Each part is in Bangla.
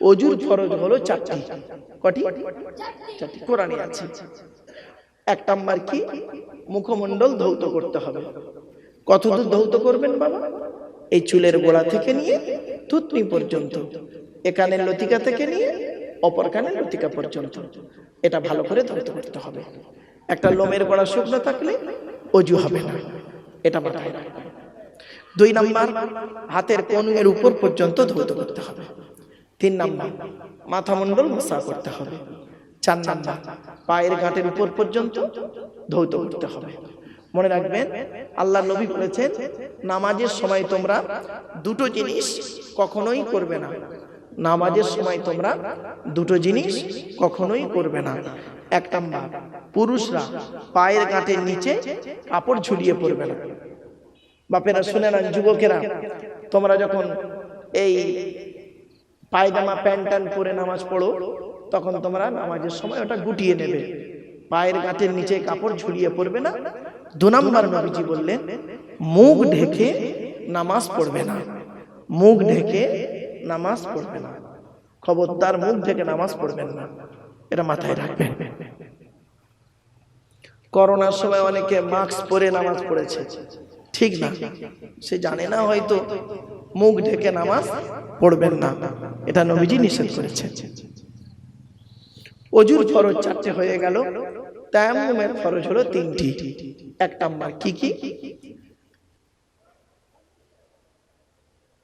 অজুর ফরজ হলো চারটি। কটি? চারটি। কোরআনে আছে। এক নাম্বার কি? মুখমণ্ডল ধৌত করতে হবে। কত দূর ধৌত করবেন বাবা? এই চুলের গোড়া থেকে নিয়ে থুতনি পর্যন্ত, একানের লতিকা থেকে নিয়ে অপর কানে লতিকা পর্যন্ত। এটা ভালো করে ধৌত করতে হবে। একটা লোমের গোড়া শুকনো থাকলে অজু হবে না। এটা মাথায় দুই নাম্বার, হাতের কনুয়ের উপর পর্যন্ত ধৌত করতে হবে। তিন নাম্বার মাথা মণ্ডল মশা করতে হবে। চার নাম্বার, পায়ের ঘাটের উপর পর্যন্ত ধৌত করতে হবে। মনে রাখবেন, আল্লাহ নবী বলেছেন, নামাজের সময় তোমরা দুটো জিনিস কখনোই করবে না। নামাজের সময় তোমরা দুটো জিনিস কখনোই করবে না। এক নাম্বার, পুরুষরা পায়ের ঘাটের নিচে কাপড় ঝুলিয়ে পড়বে না। বাপেরা, শুনে না যুবকেরা, তোমরা যখন এই পায়জামা, প্যান্ট ট্যান্ট পরে নামাজ পড়ো, তখন তোমরা নামাজের সময় ওটা গুটিয়ে নেবে। পায়ের গাঁটের নিচে কাপড় ঝুলিয়ে পড়বে না। দু নম্বর নবীজি বললেন, মুখ ঢেকে নামাজ পড়বে না। মুখ ঢেকে নামাজ পড়বে না। খবরদার মুখ ঢেকে নামাজ পড়বেন না। এটা মাথায় রাখবেন। করোনার সময় অনেকে মাস্ক পরে নামাজ পড়েছে। ঠিক না? সে জানে না হয়তো মুখ ঢেকে নামাজ পড়বেন না। এটা নবীজি নিষেধ করেছেন। অজুর ফরজ চারটে হয়ে গেল। তায়াম্মুমের ফরজ হলো তিনটি। এক নাম্বার কি কি?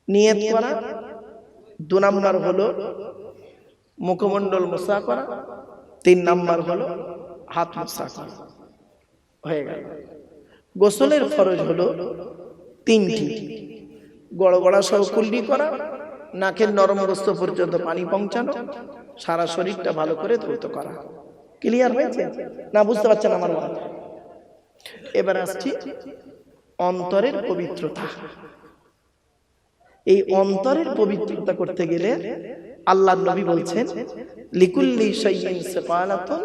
নিয়ত করা। দু নাম্বার হলো মুখমণ্ডল মোসা করা। তিন নাম্বার হলো হাত মোসা করা। হয়ে গেল। গোসলের ফরজ হলো তিনটি। গড় গড়া সহ কুল্লি করা, নাকের নরম রস্ত পর্যন্ত পানি পৌঁছানো, সারা শরীরটা ভালো করে ধৌত করা। ক্লিয়ার হয়েছে? না, বুঝতে পারছেন আমার এবার আসছি অন্তরের পবিত্রতা। এই অন্তরের পবিত্রতা করতে গেলে আল্লাহ নবী বলছেন, লিকুল্লি শাইইন সাকালাতুন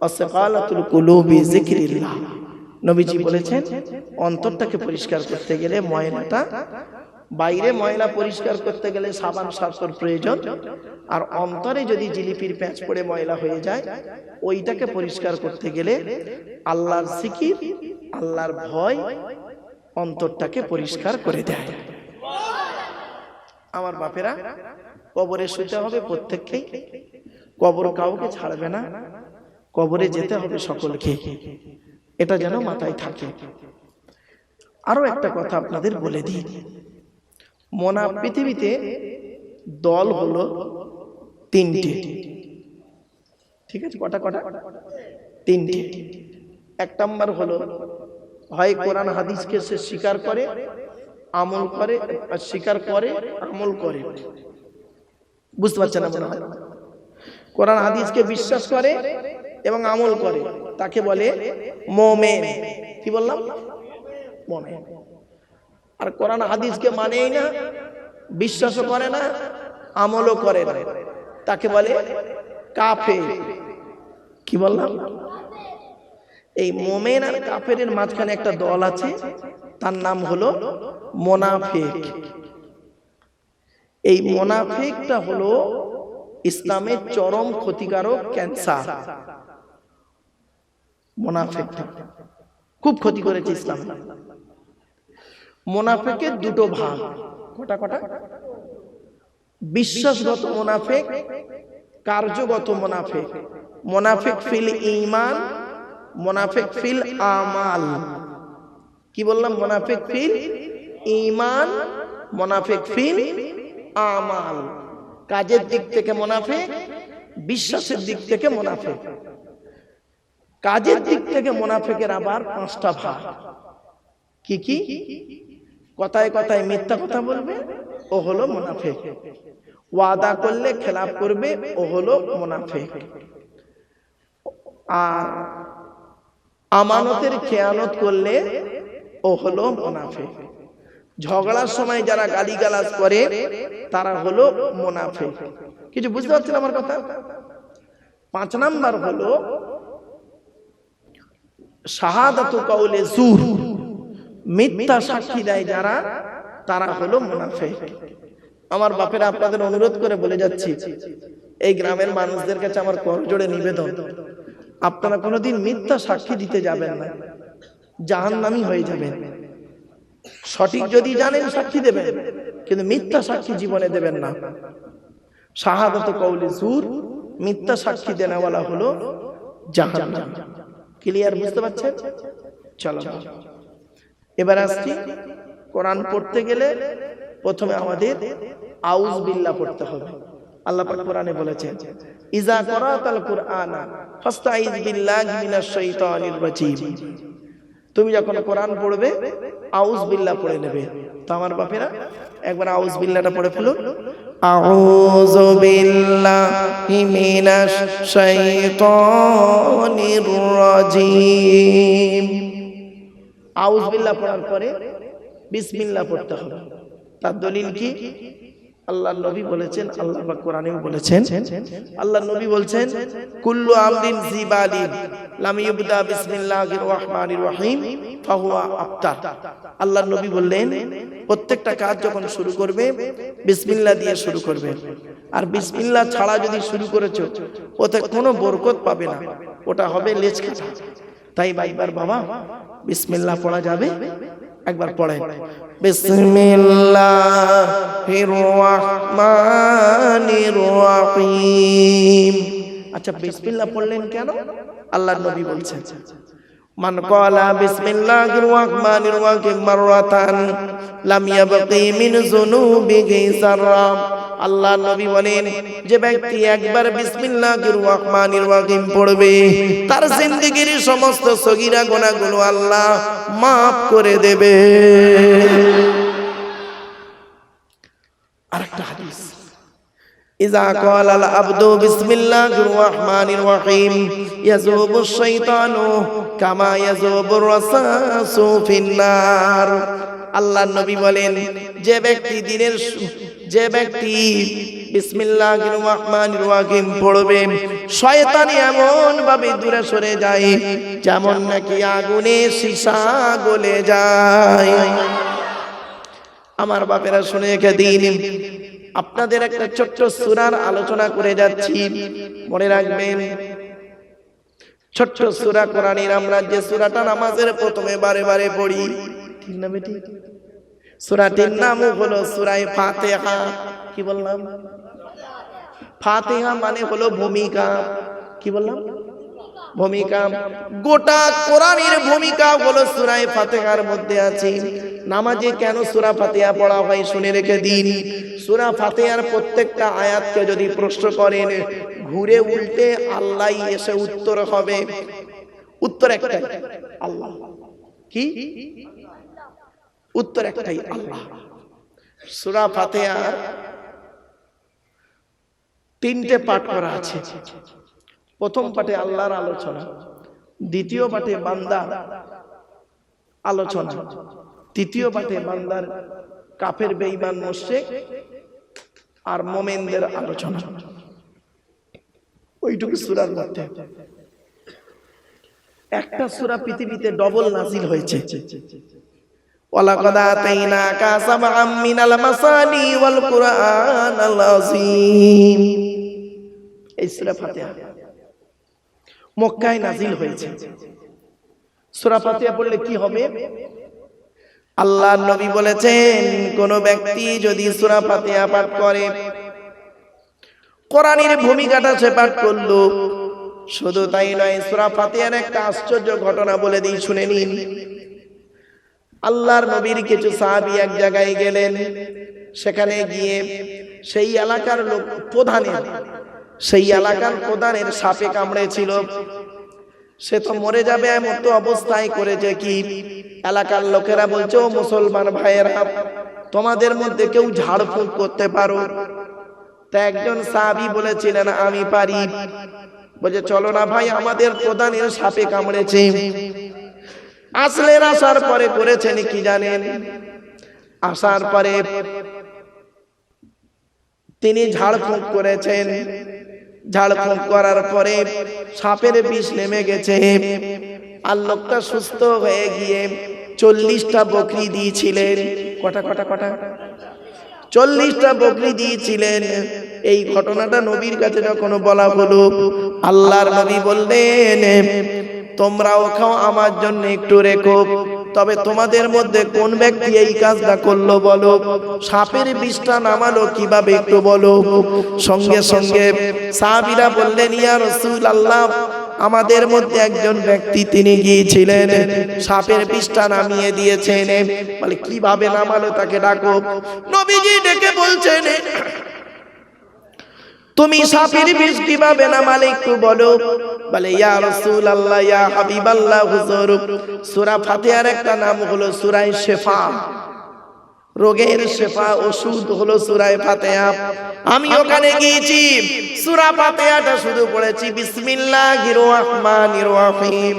ওয়া সাকালাতুল কুলুবি যিকরিল্লাহ। নবীজি বলেছেন, অন্তরটাকে পরিষ্কার করতে গেলে ময়লাটা বাইরে ময়লা পরিষ্কার করতে গেলে সাবান সার্ফের প্রয়োজন। আর অন্তরে যদি জিলিপির প্যাঁচ পড়ে ময়লা হয়ে যায়, ওইটাকে পরিষ্কার করতে গেলে আল্লাহর সিকির, আল্লাহর ভয় অন্তরটাকে পরিষ্কার করে দেয়। আমার বাপেরা, কবরে শুতে হবে প্রত্যেককেই কবর কাউকে ছাড়বে না। কবরে যেতে হবে সকলকে। এটা যেন মাথায় থাকে। আরও একটা কথা আপনাদের বলে দিই। মনা পৃথিবীতে দল হলো তিনটে। ঠিক আছে, কটা কটা? তিনটে। এক নম্বর হলো, হয় কোরআন হাদিসকে সে স্বীকার করে, আমল করে স্বীকার করে, আমল করে। বুঝতে পারছেন না হয়? কোরআন হাদিসকে বিশ্বাস করে এবং আমল করে। তাকে বলে মোমেন। কি বললাম? মোমেন। আর কোরআন হাদিসকে মানেই না বিশ্বাসও করে না আমলও করে না। তাকে বলে কাফে কি বললাম? এই মোমেন আর কাফের মাঝখানে একটা দল আছে তার নাম হলো মোনাফেক। এই মোনাফেকটা হলো ইসলামের চরম ক্ষতিকারক ক্যান্সার। মোনাফেকটা। খুব ক্ষতি করেছে ইসলাম। মোনাফেকের দুটো ভাগ। কটা কটা? বিশ্বাসগত মোনাফেক কার্যগত মোনাফেক। মোনাফেক ফিল ইমান মোনাফেক ফিল আমাল। কি বললাম? মোনাফেক ফিল ইমান মোনাফেক ফিল আমাল। কাজের দিক থেকে মোনাফেক বিশ্বাসের দিক থেকে মোনাফেক। কাজের দিক থেকে মোনাফেকের আবার পাঁচটা ভাগ। কি কি? কথায় কথায় মিথ্যা কথা বলবে, ও হলো মোনাফেক। ওয়াদা করলে খেলাপ করবে, ও হলো মোনাফেক। আর আমানতের খেয়ানত করলে, ও হলো মোনাফেক। ঝগড়ার সময় যারা গালিগালাজ করে, তারা হলো মোনাফেক। কিছু বুঝতে পারছেন আমার কথা? পাঁচ নাম্বার হলো, শাহাদাত কাউলে জুর মিথ্যা সাক্ষী দেয় যারা, তারা হলো মুনাফিক। আমার বাপেরা আপনাদের অনুরোধ করে বলে যাচ্ছি, এই গ্রামের মানুষদের কাছে আমার করজোড়ে নিবেদন। আপনারা কোনোদিন মিথ্যা সাক্ষী দিতে যাবেন না, জাহান্নামী হয়ে যাবেন। সঠিক যদি জানেন সাক্ষী দেবেন, কিন্তু মিথ্যা সাক্ষী জীবনে দেবেন না। শাহাদত কৌলি সুর মিথ্যা সাক্ষী দেনাওয়ালা হলো জাহান্নাম। ক্লিয়ার বুঝতে পারছেন? চলো। এবার আসছি কোরআন পড়তে গেলে প্রথমে আমাদের আউজ বিল্লা পড়তে হবে। আল্লাহ পাক কোরআনে বলেছেন ইজা করাতাল কুরআনা ফাস্তাইজ বিল্লাহি মিনাশ শাইতানির রাজিম। তুমি যখন কোরআন পড়বে আউজ বিল্লাহ পড়ে নেবে। তো আমার বাপেরা একবার আউজ বিল্লাহটা পড়ে ফেলুন। আউযু বিল্লাহি মিনাশ শাইতানির রাজিম। আউজ বিল্লাহ পড়ার পরে বিসমিল্লা পড়তে হবে। তার দলিল কি? আল্লাহ নবী বলেছেন আল্লাহ পাক কোরআনেও বলেছেন। আল্লাহ নবী বলছেন কুল্লু আমরিন জিবালিন লাম ইবদা বিসমিল্লাহির রহমানির রহিম ফাহুয়া আফতার। আল্লাহ নবী বললেন প্রত্যেকটা কাজ যখন শুরু করবে বিসমিল্লাহ দিয়ে শুরু করবে। আর বিসমিল্লাহ ছাড়া যদি শুরু করেছ ওতে কোনো বরকত পাবে না। ওটা হবে লেজ কাটা তাই বাইবার বাবা বিসমিল্লাহ পড়া যাবে? একবার পড়েন। বিসমিল্লাহির রহমানির রহিম। আচ্ছা বিসমিল্লাহ পড়লেন কেন? আল্লাহর নবী বলছেন। মান ক্বালা বিসমিল্লাহির রহমানির রহিম মাররাতান লাম ইয়াবকি মিন যুনুবিহি সাররা। আল্লাহ নবী বলেন যে ব্যক্তি একবার বিসমিল্লাহির রহমানির রহিম পড়বে তার জিন্দেগীর সমস্ত সগীরা গুনাহগুলো আল্লাহ maaf করে দেবে আরেকটা হাদিস إذا قال العبد بسم الله الرحمن الرحيم يذوب الشيطان كما يذوب الرصاص في النار আল্লাহ নবী বলেন যে ব্যক্তি দিনের সু- যে ব্যক্তি সরে যায় যেমন নাকি যায়। আমার বাপেরা শুনে দিন, আপনাদের একটা ছোট্ট সুরার আলোচনা করে যাচ্ছি, মনে রাখবেন? ছোট্ট সুরা কোরআনের আমরা যে সুরাটা নামাজের প্রথমে বারে বারে পড়ি, ঠিক না বেটি সুরাটির নাম হলো সুরাই ফাতেহা। কি বললাম? ফাতেহা মানে হলো ভূমিকা। কি বললাম? ভূমিকা। গোটা কোরআনের ভূমিকা হলো সুরায় ফাতেহার মধ্যে আছে। নামাজে কেন সুরা ফাতেহা পড়া হয় শুনে রেখে দিন। সুরা ফাতেহার প্রত্যেকটা আয়াতকে যদি প্রশ্ন করেন ঘুরে উল্টে আল্লাহ এসে উত্তর হবে। উত্তর একটা আল্লাহ। কি? উত্তর একটাই, আল্লাহ। সুরা ফাতেহার তিনটে পাঠ করা আছে। প্রথম পাঠে আল্লাহর আলোচনা, দ্বিতীয় পাঠে বান্দার আলোচনা, তৃতীয় পাঠে বান্দার কাফের, বেঈমান মোশেক আর মোমেনদের আলোচনা। ওইটুকু সুরার মধ্যে। একটা সুরা পৃথিবীতে ডবল নাজিল হয়েছে। আতাইনাকা সাবআম মিনাল মাসানি ওয়াল কুরআনাল আযীম। এই সূরা ফাতিহা। মক্কায় নাজিল হয়েছে। সূরা ফাতিহা পড়লে কি হবে? আল্লাহ নবী বলেছেন, কোন ব্যক্তি যদি সূরা ফাতিহা পাঠ করে, কোরআনের ভূমিকাটা সে পাঠ করল, শুধু তাই নয়, সূরা ফাতিহার একটা আশ্চর্য ঘটনা বলে দিই, শুনে নিন। আল্লাহর নবীর কিছু সাহাবী এক জায়গায় গেলেন। সেখানে গিয়ে সেই এলাকার লোক প্রধানের সেই এলাকার প্রধানের সাপে কামড়েছিল। সে তো মরে যাবে এমন তো অবস্থায় করেছে কি? এলাকার লোকেরা বলছে, ও মুসলমান ভাইয়েরা, তোমাদের মধ্যে কেউ ঝাড়ফুঁক করতে পারো? তা একজন সাহাবী বলেছিলেন, আমি পারি। বলছে, চলো না ভাই, আমাদের প্রধানের সাপে কামড়েছে। আসলেন আসার পরে করেছেন কি জানেন? আসার পরে তিনি ঝাড়ফুঁক করেছেন। ঝাড়ফুঁক করার পরে সাপের বিষ নেমে গেছে। আর লোকটা সুস্থ হয়ে গিয়ে চল্লিশটা বকরি দিয়েছিলেন। কটা কটা কটা? চল্লিশটা বকরি দিয়েছিলেন। এই ঘটনাটা নবীর কাছে যখন বলা হলো, আল্লাহর নবী বললেন তোমরাও খাও, আমার জন্য একটু রেখো। তবে তোমাদের মধ্যে কোন ব্যক্তি এই কাজটা করল বলো? সাপের বিষটা নামালো কীভাবে একটু বলো? সঙ্গে সঙ্গে সাহাবিরা বললেন, ইয়া রসুল আল্লাহ আমাদের মধ্যে একজন ব্যক্তি তিনি গিয়েছিলেন, সাপের বিষটা নামিয়ে দিয়েছেন। বলে, কীভাবে নামালো তাকে ডাকো? নবীজি ডেকে বলছেন তুমি সাপের বিষ কীভাবে নামালে একটু বলো। বলে। ইয়া রাসূল আল্লাহ ইয়া হাবিব আল্লাহ হুজুর। সূরা ফাতিহার একটা নাম হলো সূরায়ে শেফা। রোগের শেফা ওষুধ হলো সূরায়ে ফাতিহা। আমি ওখানে গিয়েছি সূরা ফাতিহাটা শুধু পড়েছি বিসমিল্লাহির রহমানির রহিম।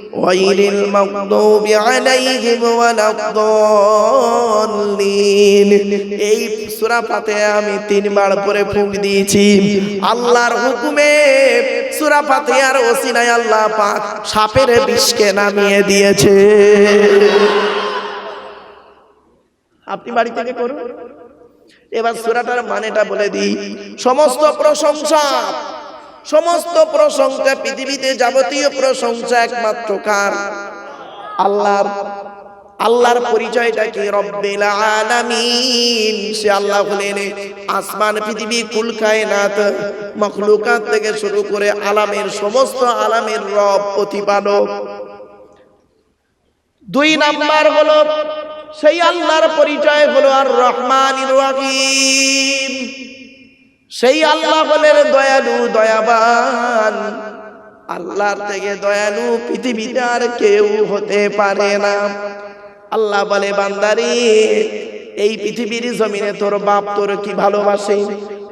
غير المغضوب عليهم ولا الضالين এই সূরা ফাতিহা আমি তিনবার পরে ফুঁক দিয়েছি আল্লাহর হুকুমে সূরা ফাতিহার ওসিলায় আল্লাহ পাক সাপের বিষকে নামিয়ে দিয়েছে আপনি বাড়ি থেকে করুন এবার সূরাটার মানেটা বলে দিই সমস্ত প্রশংসা সমস্ত প্রশংসা পৃথিবীতে যাবতীয় প্রশংসা একমাত্র কার? আল্লাহর আল্লাহর পরিচয়টা কি? রব্বিল আলামিন। সে আল্লাহ হলেন আসমান, পৃথিবী, কুল, কায়নাত, মখলুকাত থেকে শুরু করে আলামের সমস্ত আলামের রব, প্রতিপালক। দুই নাম্বার হলো, সেই আল্লাহর পরিচয় হলো আর রহমানির রহিম। সেই আল্লাহ বলেন, দয়ালু, দয়াবান। আল্লাহর থেকে দয়ালু পৃথিবীতে আর কেউ হতে পারে না। আল্লাহ বলে, বান্দারি, এই পৃথিবীর জমিনে তোর বাপ তোর কি ভালোবাসে?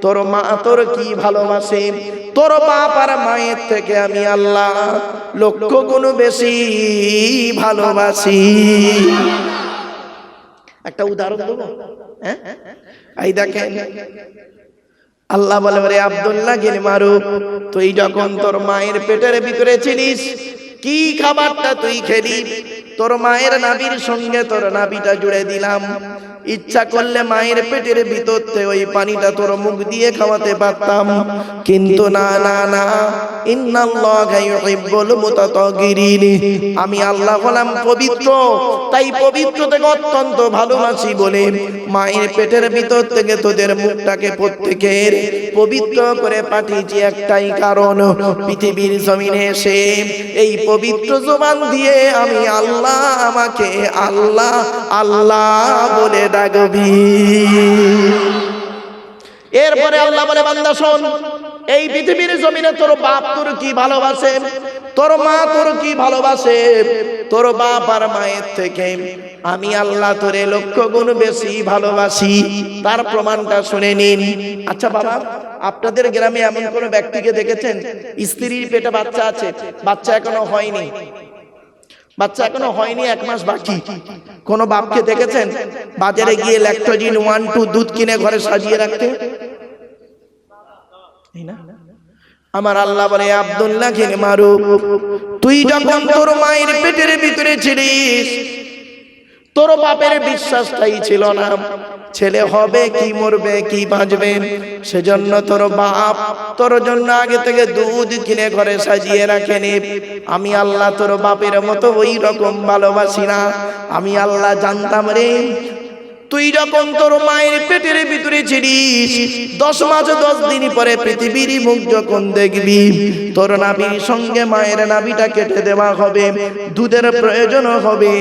তোর মা তোর কি ভালোবাসে? তোর বাপ আর মায়ের থেকে আমি আল্লাহ লক্ষ গুণ বেশি ভালোবাসি। একটা উদাহরণ দেবো? হ্যাঁ? এই দেখেন আল্লাহ বলে রে আব্দুল্লাহ গিল মারু তুই যখন তোর মায়ের পেটের ভিতরে ছিলিস, কি খাবারটা তুই খেলি? তোর মায়ের নাবির সঙ্গে তোর নাবিটা জুড়ে দিলাম। ইচ্ছা করলে মায়ের পেটের ভিতর থেকে ওই পানিটা তোর মুখ দিয়ে খাওয়াতে পারতাম। কিন্তু না না না। আমি আল্লাহ হলাম পবিত্র, তাই অত্যন্ত ভালোবাসি বলে মায়ের পেটের ভিতর থেকে তোদের মুখটাকে প্রত্যেকের পবিত্র করে পাঠিয়েছি একটাই কারণ, পৃথিবীর জমিনে এসে এই পবিত্র জবান দিয়ে আমি আল্লাহ আমাকে আল্লাহ আল্লাহ বলে ডাকবি। এরপরে আল্লাহ বলে, বান্দা শোন, এই পৃথিবীর জমিনে তোর বাপ তোর কি ভালোবাসে? তোর মা তোর কি ভালোবাসে? তোর বাপ আর মায়ের থেকে আমি আল্লাহ তোরে লক্ষ গুণ বেশি ভালোবাসি। তার প্রমাণটা শুনে নিন। আচ্ছা বাবা, আপনাদের গ্রামে এমন কোন ব্যক্তিকে দেখেছেন? স্ত্রীর পেটে বাচ্চা আছে, বাচ্চা এখনও হয়নি। বাচ্চা এখনও হয়নি, এক মাস বাকি। কোনো বাপকে দেখেছেন? বাজারে গিয়ে ল্যাকটোজিন ওয়ান টু দুধ কিনে ঘরে সাজিয়ে রাখতে? আমার আল্লাহ বলে, আব্দুল্লাহ কিনে মারু তুই যখন তোর মায়ের পেটের ভিতরে ছিলিস তোর বাপের বিশ্বাসটাই ছিল না। ছেলে হবে, কি মরবে, কি বাঁচবে? সেজন্য তোর বাপ তোর জন্য আগে থেকে দুধ কিনে ঘরে সাজিয়ে রাখেনি। আমি আল্লাহ তোর বাপের মতো ওই রকম ভালোবাসি না। আমি আল্লাহ জানতাম রে তুই যখন তোর মায়ের পেটের ভিতরে ছিলিস দশ মাস, দশ দিন পরে পৃথিবীর মুখ যখন দেখবি, তোর নাবির সঙ্গে মায়ের নাবিটা কেটে দেওয়া হবে, দুধের প্রয়োজন হবে।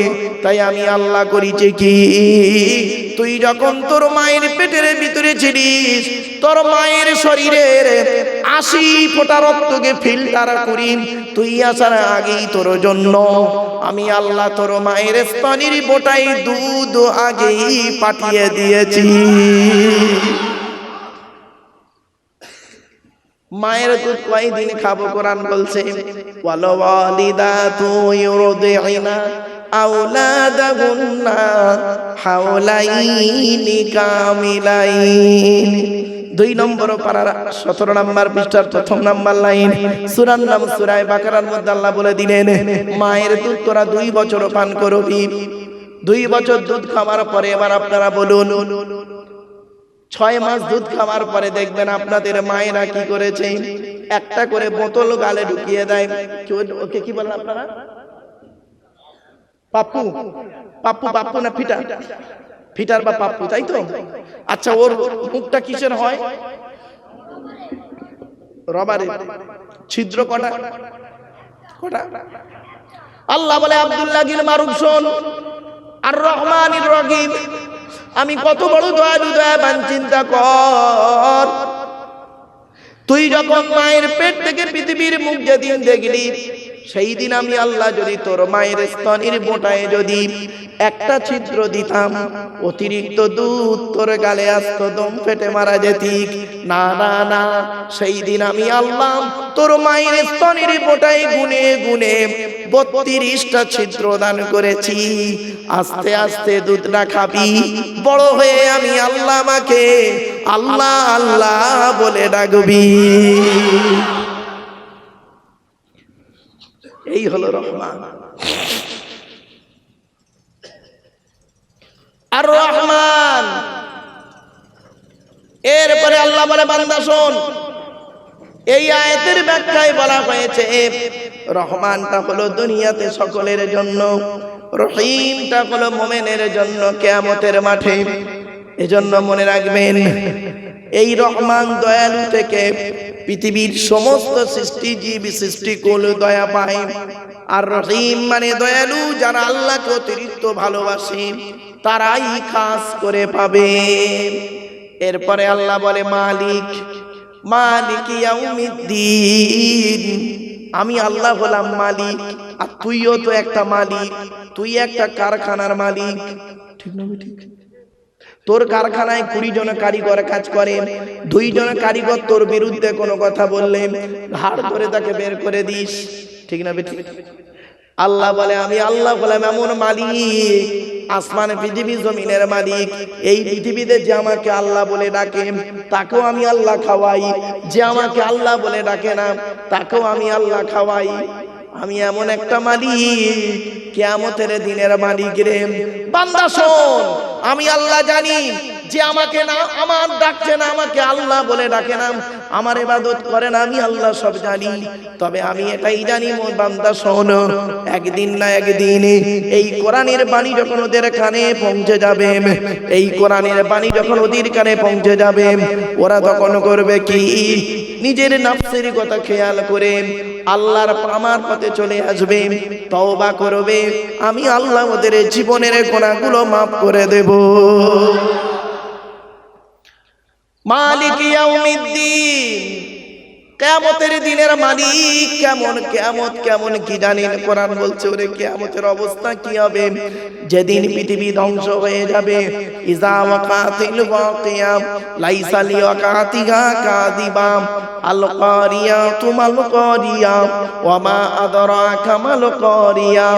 তাই আমি আল্লাহ করিছি কি? তুই যখন তোর মায়ের পেটের ভিতরে ছিলিস তোর মায়ের শরীরের আশি ফোঁটা রক্তকে ফিল্টার করি তুই আসার আগেই তোর জন্য। আমি আল্লাহ তোর মায়ের স্তনির বোটাই দুধ আগেই পাঠিয়ে দিয়েছি। মায়ের দুধ কয়দিন খাব? কোরআন বলছে ওয়াল ওয়ালিদাতু ইউরদিনা আওলাদাহুন্না হাওলাইনি কামিলাইন। দুই নম্বর পারার সতেরো নম্বর পৃষ্ঠার প্রথম নাম্বার লাইন। সুরার নাম সুরায় বাকারার মধ্যে আল্লাহ বলে দিলেন, মায়ের দুধ তোরা দুই বছর পান করবি। দুই বছর দুধ খাওয়ার পরে এবার আপনারা বলুন, ছয় মাস দুধ খাওয়ার পরে দেখবেন আপনাদের মায়েরা কি করেছে? একটা করে বোতল গালে ঢুকিয়ে দেয়। ওকে কি বলেন আপনারা? পাপ্পু পাপ্পু পাপ্পু না ফিটা? ফিটার বা পাপ্পু, তাই তো? আচ্ছা ওর মুখটা কিসের হয়? রবারের। ছিদ্র কটা? কটা? আল্লাহ বলে, আব্দুল্লাহ গিল মারুফ, শোন। আর রহমানির রহিম। আমি কত বড় দয়ালু, দয়াবান, চিন্তা কর। তুই যখন মায়ের পেট থেকে পৃথিবীর মুখ যেদিন দেখলি সেই দিন আমি আল্লাহ যদি তোর মায়ের স্তনের বোটায় যদি একটা ছিদ্র দিতাম, অতিরিক্ত দুধ তোর গালে আসতো দম ফেটে মারা যেতি। না না না, সেই দিন আমি আল্লাহ তোর মায়ের স্তনের বোটায় গুনে গুনে বত্রিশটা ছিদ্র দান করেছি। আস্তে আস্তে দুধ না খাবি, বড় হয়ে আমি আল্লাহ আমাকে আল্লাহ আল্লাহ বলে ডাকবি। এই হলো রহমান। আর রহমান, এরপরে আল্লাহ বলে, বান্দা শোন, এই আয়াতের ব্যাখ্যায় বলা হয়েছে, রহমানটা হলো দুনিয়াতে সকলের জন্য, রহিমটা হলো মোমেনের জন্য, কেয়ামতের মাঠে। এজন্য মনে রাখবেন, এই রহমান দয়ালু থেকে পৃথিবীর সমস্ত সৃষ্টি জীব সৃষ্টি সৃষ্টিকুল দয়া পায় আর রহিম মানে দয়ালু, যারা আল্লাহকে অতিরিক্ত ভালোবাসে, তারাই খাস করে পাবে। এরপরে আল্লাহ বলে, মালিক মালিক আমি আল্লাহ হলাম মালিক, আর তুইও তো একটা মালিক, তুই একটা কারখানার মালিক। ঠিক না ঠিক। তোর কারখানায় কুড়ি জন কারিগর কাজ করে, দুই জন কারিগর তোর বিরুদ্ধে কোনো কথা বললে, ঘাড় ধরে তাকে বের করে দিস। ঠিক না ঠিক আল্লাহ বলে, আমি আল্লাহ বললাম এমন মালিক, আসমান পৃথিবী জমিনের মালিক, এই পৃথিবীতে যে আমাকে আল্লাহ বলে ডাকে, তাকেও আমি আল্লাহ খাওয়াই। যে আমাকে আল্লাহ বলে ডাকে না, তাকেও আমি আল্লাহ খাওয়াই। আমি এমন একটা মালিক, কেয়ামতের দিনের মালিক রে। বান্দা শোন আমি আল্লাহ জানি। যে আমাকে না, আমার ডাকছে না, আমাকে আল্লাহ বলে ডাকে না। আমার ইবাদত করে না, আমি আল্লাহ সব জানি। তবে আমি এটাই জানি, মোর বান্দা, শোন, একদিন না একদিন এই কোরআনের বাণী যখন ওদের কানে পৌঁছে যাবে, এই কোরআনের বাণী যখন ওদের কানে পৌঁছে যাবে, ওরা তখন করবে কি? নিজের নাফসের কথা খেয়াল করে আল্লাহর আমার পথে চলে আসবে, তওবা করবে। আমি আল্লাহ ওদের জীবনের গোনাগুলো মাফ করে দেব। মালিক ইয়াউমিদ্দিন। কেমতের দিনের মালিক কেমন কেমত কেমন কি জানেন? কোরআন বলছে ওরে কেমতের অবস্থা কি হবে? যেদিন পৃথিবী ধ্বংস হয়ে যাবে ইজা ওয়াকাতিল ওয়াকিয়া, লাইসা লিওয়াকাতিহা কাদিবাম আল কারিয়া তুমাল কারিয়া ওয়ামা আদরাকা মাল কারিয়া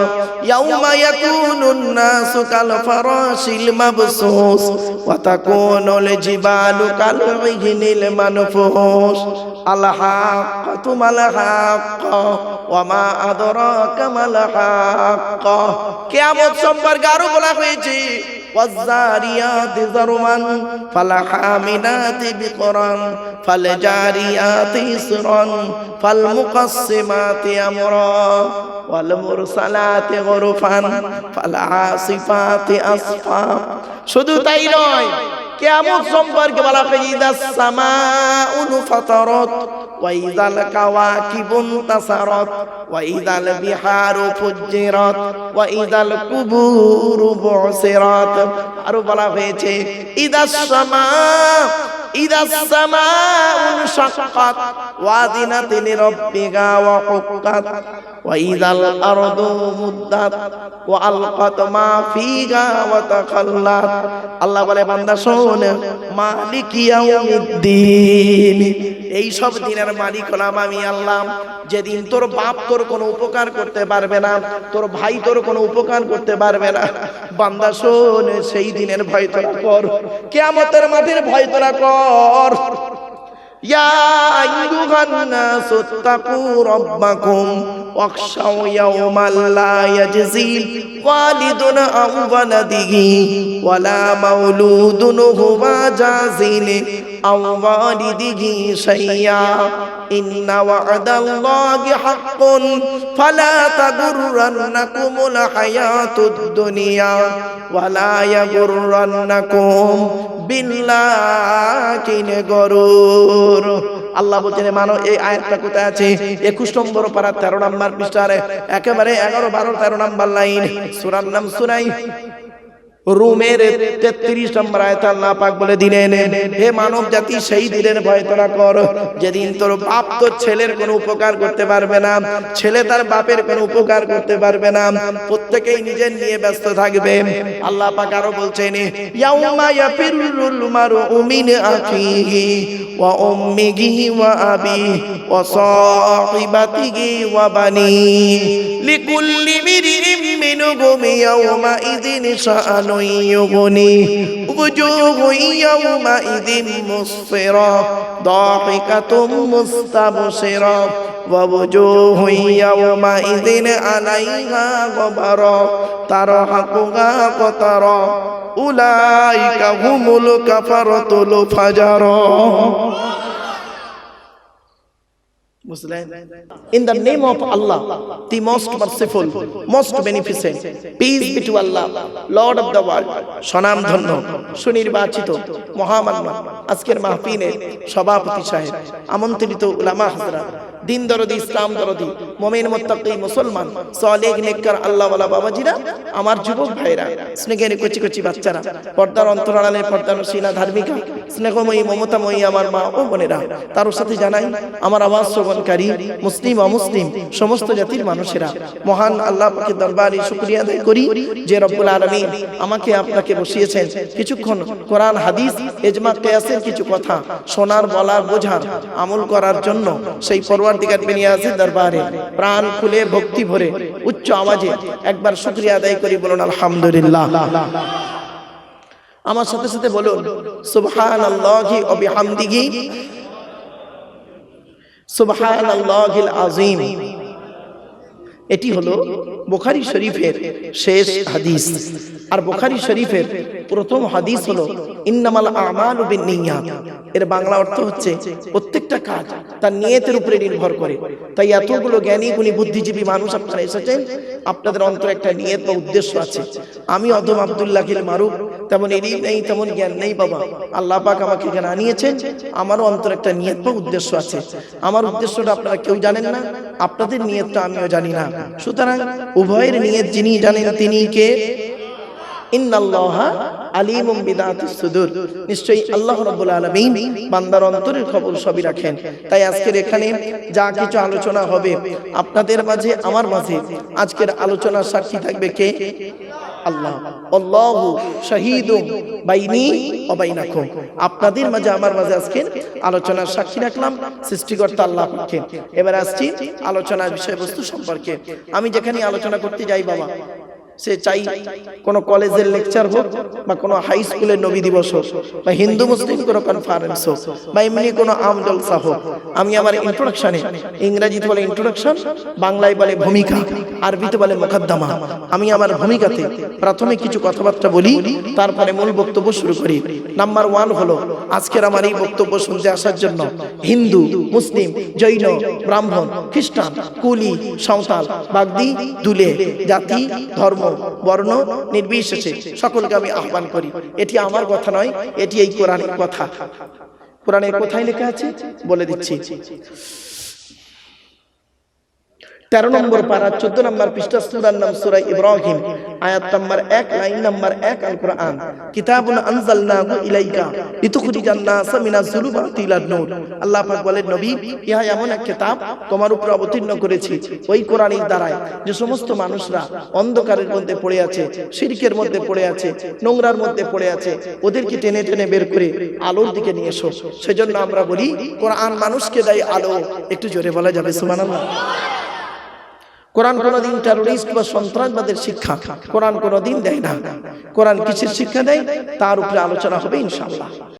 ইয়াউমা ইয়াকুনুন নাসু কাল ফারাশিল মাবসুস, ওয়া তাকুনুল জিবালু কাল ইহিনিল মানফুস। আল হাক্কাতু মাল হাক্কা ওয়ামা আদরাকা মাল হাক্কা কিয়ামত সম্পর্কে আরো বলা হয়েছে والزاريات ذروا فالحاملات بقرا فالجاريات يسرا فالمقسمات امرا والمرسلات غرفا فالعاصفات اصفا শুধু তাই নয় কেয়ামত সম্পর্কে বলা হয় ইদা সামাউন ফাতারাত ওয়া ইদাল কাওয়াকিবুন তাসারাত, ওয়া ইদাল বিহারু ফুজ্জিরাত, ওয়া ইদাল কুবুরু বুসিরাত। আরও বলা হয়েছে, ইদা সামা ইদা সামা انشقت وأذنت لربها وحقت وإذا الأرض مدت وألقت ما فيها وتخلت আল্লাহ বলে বান্দা শোন মালিক ইয়াউমিদ্দিন এই সব দিনের মালিক হলাম আমি আল্লাহ যেদিন তোর বাপ তোর কোনো উপকার করতে পারবে না তোর ভাই তোর কোনো উপকার করতে পারবে না বান্দা শোন সেই দিনের ভয় তোরা কর কেয়ামতের মাঠের ভয় তোরা কর يا أيها الناس اتقوا ربكم واخشوا يوما لا يجزي والد عن ولده ولا مولود هو جاز عن والده شيئا إن وعد الله حق فلا تغرنكم الحياة الدنيا ولا يغرنكم بالله গরুর আল্লাহ বলছেন মানো এই আয়াতটা কোথায় আছে একুশ নম্বর পারা তেরো নম্বর পৃষ্ঠারে একেবারে এগারো বারো তেরো নম্বর লাইন সুরার নাম সুনাই রুমের তেত্রিশ নম্বর আয়ত আল্লাহ পাক বলে দিলেন, হে মানব জাতি, সেই দিনের ভয় তোরা কর। যেদিন তোর বাপ তোর ছেলের কোনো উপকার করতে পারবে না, ছেলে তার বাপের কোনো উপকার করতে পারবে না, প্রত্যেকেই নিজের নিয়ে ব্যস্ত থাকবে। আল্লাহ পাক আরও বলছেন, ইয়াউমা ইয়াফিরুল মারউ মিন আখিহি ওয়া উম্মিহি ওয়া আবিহি ওয়া সাহিবাতিহি ওয়া বানি লিকুল্লি মিরিম منهم يومئذ شأن يغني وجوه يومئذ مسفرة ضاحكة مستبشرة ووجوه يومئذ عليها غبرة ترهقها قترة أولئك هم الكفرة الفجرة In the name of Allah, the most merciful, most beneficent, peace be to Allah, Lord of the world, সনাম ধন্য সুনির্বাচিত মহামান্য আজকের মাহফিলে সভাপতি সাহেব আমন্ত্রিত উলামা হাজরা দিন দরদি, ইসলাম দরদি, মোমেন, মোত্তাকি, মুসলমান, সলেহ, নেককার, আল্লাহওয়ালা বাবাজিরা, আমার যুবক ভাইরা, স্নেহের কচি কচি বাচ্চারা, পর্দার অন্তরালে পর্দার শিলা ধার্মিকা, স্নেহময়ী, মমতাময়ী আমার মা ও বোনেরা, তার সাথে জানাই আমার আওয়াজ শ্রবণকারী, মুসলিম, অমুসলিম, সমস্ত জাতির মানুষেরা, মহান আল্লাহ পাকে দরবারে শুক্রিয়া আদায় করি যে রব্বুল আলমী আমাকে আপনাকে বসিয়েছেন। কিছুক্ষণ কোরআন, হাদিস এজমা কেয়াসের কিছু কথা শোনার, বলার, বোঝার, আমল করার জন্য সেই পরওয়ারদিগার বেনিয়াজের দরবারে। প্রাণ খুলে, ভক্তি ভরে, উচ্চ আওয়াজে একবার শুক্রিয়া আদায় করি, বলুন আলহামদুলিল্লাহ। আমার সাথে সাথে বলুন সুবহান আল্লাহি বিহামদিহি সুবহান আল্লাহিল আজিম এটি হলো বুখারী শরীফের শেষ হাদিস। আর বুখারী শরীফের প্রথম হাদিস হলো, ইন্নামাল আমালু বিন্নিয়াত। এর বাংলা অর্থ হচ্ছে, প্রত্যেকটা কাজ তার নিয়তের উপরে নির্ভর করে। তাই এতগুলো জ্ঞানী গুণী বুদ্ধিজীবী মানুষ আপনারা এসেছেন, আপনাদের অন্তরে একটা নিয়ত বা উদ্দেশ্য আছে। আমি অদম আব্দুল্লাহ গিল মারুফ, তেমন এরই নেই, তেমন জ্ঞান নেই বাবা। আল্লাহ পাক আমাকে এখানে আনিয়েছেন, আমারও অন্তরে একটা নিয়ত বা উদ্দেশ্য আছে। আমার উদ্দেশ্যটা আপনারা কেউ জানেন না, আপনাদের নিয়তটা আমিও জানি না। সুতরাং উভয়ের নিয়ত যিনি জানেন তিনি কে? ইন্নাল্লাহা বিদাতিস সুদূর। নিশ্চয়ই আল্লাহ রাব্বুল আলামিন বান্দার অন্তরের খবর সবই রাখেন। তাই আজকের এখানে যা কিছু আলোচনা হবে আপনাদের মাঝে, আমার মাঝে, আজকের আলোচনার সাক্ষী থাকবে কে? আল্লাহ। আল্লাহু শাহীদুম বাইনি ওয়া বাইনাকুম। আপনাদের মাঝে, আমার মাঝে আজকের আলোচনার সাক্ষী রাখলাম, সৃষ্টিকর্তা আল্লাহ পাককে এবার আসছি আলোচনার বিষয়বস্তু সম্পর্কে। আমি যেখানে আলোচনা করতে যাই বাবা সে চাই কোন কলেজের লেকচার হোক বা কোনো হাই স্কুলের নবী দিবস হোক বা হিন্দু, মুসলিম কোনো কনফারেন্স হোক বা এমনি কোনো আম জলসা হোক। আমি আমার ইন্ট্রোডাকশনে ইংরেজিতে বলে ইন্ট্রোডাকশন বাংলায় বলে ভূমিকা, আরবিতে বলে মোকদ্দমা। আমি আমার ভূমিকাতে প্রাথমিক কিছু কথাবার্তা বলি, তারপরে মূল বক্তব্য শুরু করি। নাম্বার ওয়ান হলো, আজকের আমার এই বক্তব্য শুনতে আসার জন্য হিন্দু, মুসলিম, জৈন, ব্রাহ্মণ, খ্রিস্টান, কুলি, সাঁওতাল, বাগদি, দুলে, জাতি, ধর্ম বর্ণ নির্বিশেষে। সকলকে আমি আহ্বান করি, এটি আমার কথা নয়, এটি এই কোরআনের কথা। কোরআনের কোথায় লেখা আছে? বলে দিচ্ছি। তেরো নম্বর পারা, চোদ্দ নম্বর পৃষ্ঠা, সুরার নাম সুরা ইব্রাহিম। আয়াত নাম্বার এক, লাইন নাম্বার এক আল কোরআন কিতাবুন আনজালনাহু ইলাইকা লিতুখরিজান নাসা মিনাজ যুলুমাতি ইলান নূর। আল্লাহ পাক বলেন, নবী, ইহা এমন এক কিতাব তোমার উপর অবতীর্ণ করেছি। ওই কোরআনের দ্বারায় যে সমস্ত মানুষরা অন্ধকারের মধ্যে পড়ে আছে, শিরকের মধ্যে পড়ে আছে, নোংরার মধ্যে পড়ে আছে, ওদেরকে টেনে টেনে বের করে আলোর দিকে নিয়ে এসো। সেজন্য আমরা বলি, কোরআন মানুষকে দেয় আলো। একটু জোরে বলা যাবে, সুবহানাল্লাহ। কোরআন কোনোদিন টেরোরিস্ট বা সন্ত্রাসবাদের শিক্ষা। কোরআন কোনদিন দেয় না। কোরআন কিসের শিক্ষা দেয়? তার উপরে আলোচনা হবে ইনশাআল্লাহ।